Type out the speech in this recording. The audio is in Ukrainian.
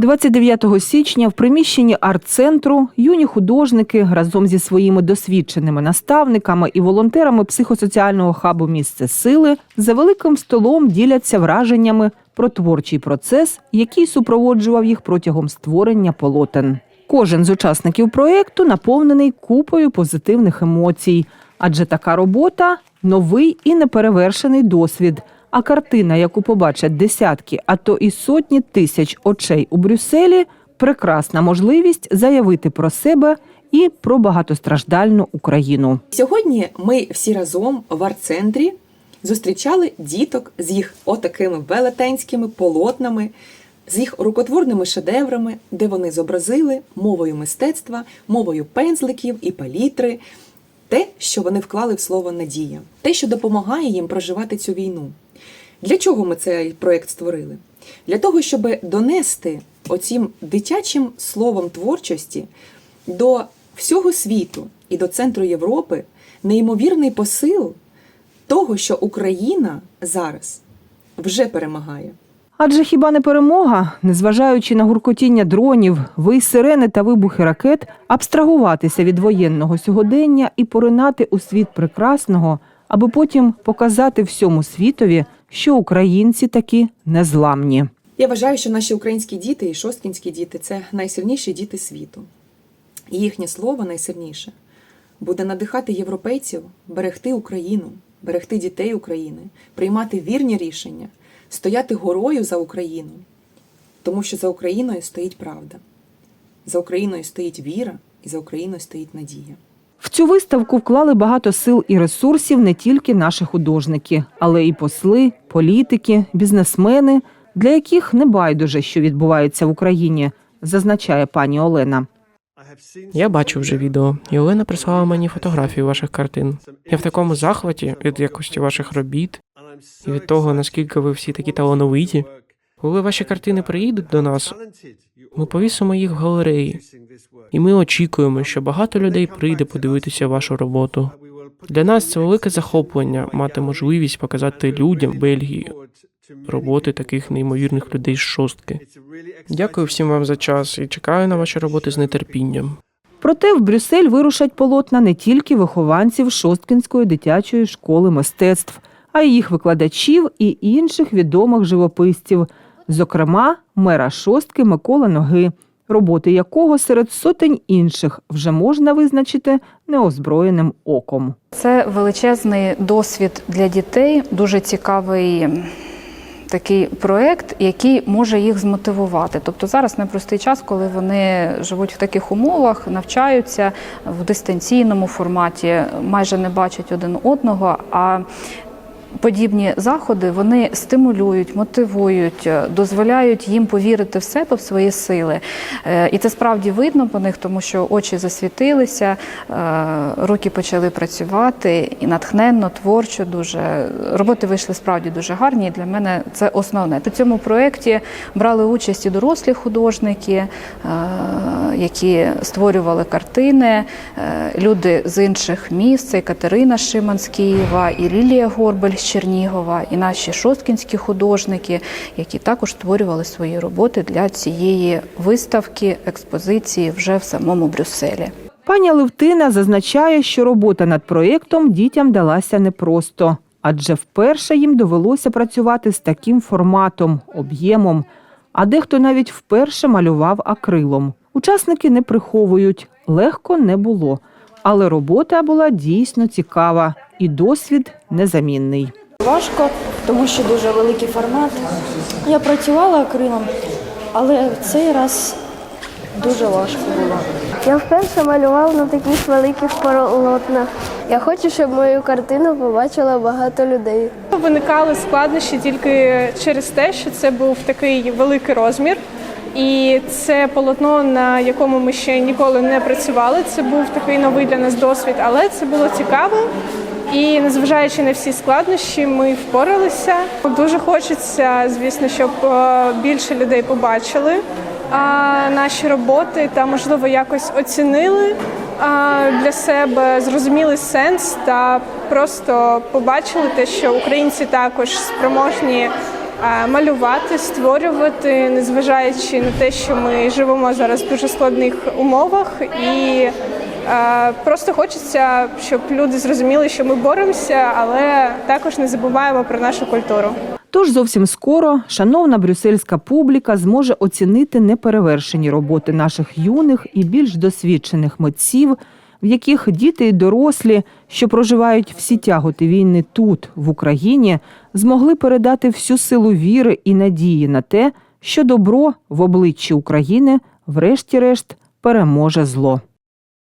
29 січня в приміщенні арт-центру юні художники разом зі своїми досвідченими наставниками і волонтерами психосоціального хабу Місце сили за великим столом діляться враженнями про творчий процес, який супроводжував їх протягом створення полотен. Кожен з учасників проєкту наповнений купою позитивних емоцій, адже така робота новий і неперевершений досвід. А картина, яку побачать десятки, а то і сотні тисяч очей у Брюсселі, прекрасна можливість заявити про себе і про багатостраждальну Україну. Сьогодні ми всі разом в арт-центрі зустрічали діток з їх отакими велетенськими полотнами, з їх рукотворними шедеврами, де вони зобразили мовою мистецтва, мовою пензликів і палітри, те, що вони вклали в слово надія, те, що допомагає їм проживати цю війну. Для чого ми цей проєкт створили? Для того, щоб донести оцім дитячим словом творчості до всього світу і до центру Європи неймовірний посил того, що Україна зараз вже перемагає. Адже хіба не перемога, незважаючи на гуркотіння дронів, вий сирени та вибухи ракет, абстрагуватися від воєнного сьогодення і поринати у світ прекрасного, аби потім показати всьому світові, що українці такі незламні. Я вважаю, що наші українські діти і шосткінські діти це найсильніші діти світу. І їхнє слово найсильніше буде надихати європейців берегти Україну, берегти дітей України, приймати вірні рішення, стояти горою за Україну, тому що за Україною стоїть правда, за Україною стоїть віра і за Україною стоїть надія. В цю виставку вклали багато сил і ресурсів не тільки наші художники, але і посли, політики, бізнесмени, для яких не байдуже, що відбувається в Україні, зазначає пані Олена. Я бачив вже відео, і Олена прислала мені фотографії ваших картин. Я в такому захваті від якості ваших робіт і від того, наскільки ви всі такі талановиті. Коли ваші картини приїдуть до нас, ми повісимо їх в галереї, і ми очікуємо, що багато людей прийде подивитися вашу роботу. Для нас це велике захоплення мати можливість показати людям в Бельгії роботи таких неймовірних людей з шостки. Дякую всім вам за час і чекаю на ваші роботи з нетерпінням. Проте в Брюссель вирушать полотна не тільки вихованців Шосткінської дитячої школи мистецтв, а й їх викладачів і інших відомих живописців, зокрема мера шостки Микола Ноги, роботи якого серед сотень інших вже можна визначити неозброєним оком. Це величезний досвід для дітей, дуже цікавий такий проект, який може їх змотивувати. Тобто зараз непростий час, коли вони живуть в таких умовах, навчаються в дистанційному форматі, майже не бачать один одного. А Подібні заходи вони стимулюють, мотивують, е, дозволяють їм повірити в себе, в свої сили. Е, І це справді видно по них, тому що очі засвітилися, е, руки почали працювати і натхненно, творчо. Дуже роботи вийшли справді дуже гарні. І для мене це основне. У цьому проєкті брали участь і дорослі художники, які створювали картини, люди з інших міст. Це Катерина Шиман з Києва, і Лілія Горбель з Чернігова, і наші шосткінські художники, які також створювали свої роботи для цієї виставки, експозиції вже в самому Брюсселі. Пані Левтина зазначає, що робота над проєктом дітям далася непросто, адже вперше їм довелося працювати з таким форматом, об'ємом, а дехто навіть вперше малював акрилом. Учасники не приховують, легко не було, але робота була дійсно цікава і досвід незамінний. Важко, тому що дуже великий формат. Я працювала акрилом, але в цей раз дуже важко було. Я вперше малював на таких великих полотнах. Я хочу, щоб мою картину побачило багато людей. Виникали складнощі тільки через те, що це був такий великий розмір, і це полотно, на якому ми ще ніколи не працювали. Це був такий новий для нас досвід, але це було цікаво. І незважаючи на всі складнощі, ми впоралися. Дуже хочеться, звісно, щоб е, більше людей побачили наші роботи та, можливо, якось оцінили для себе, зрозуміли сенс та просто побачили те, що українці також спроможні малювати, створювати, незважаючи на те, що ми живемо зараз в дуже складних умовах, і просто хочеться, щоб люди зрозуміли, що ми боремося, але також не забуваємо про нашу культуру. Тож зовсім скоро шановна брюссельська публіка зможе оцінити неперевершені роботи наших юних і більш досвідчених митців, в яких діти і дорослі, що проживають всі тяготи війни тут, в Україні, змогли передати всю силу віри і надії на те, що добро в обличчі України, врешті-решт, переможе зло.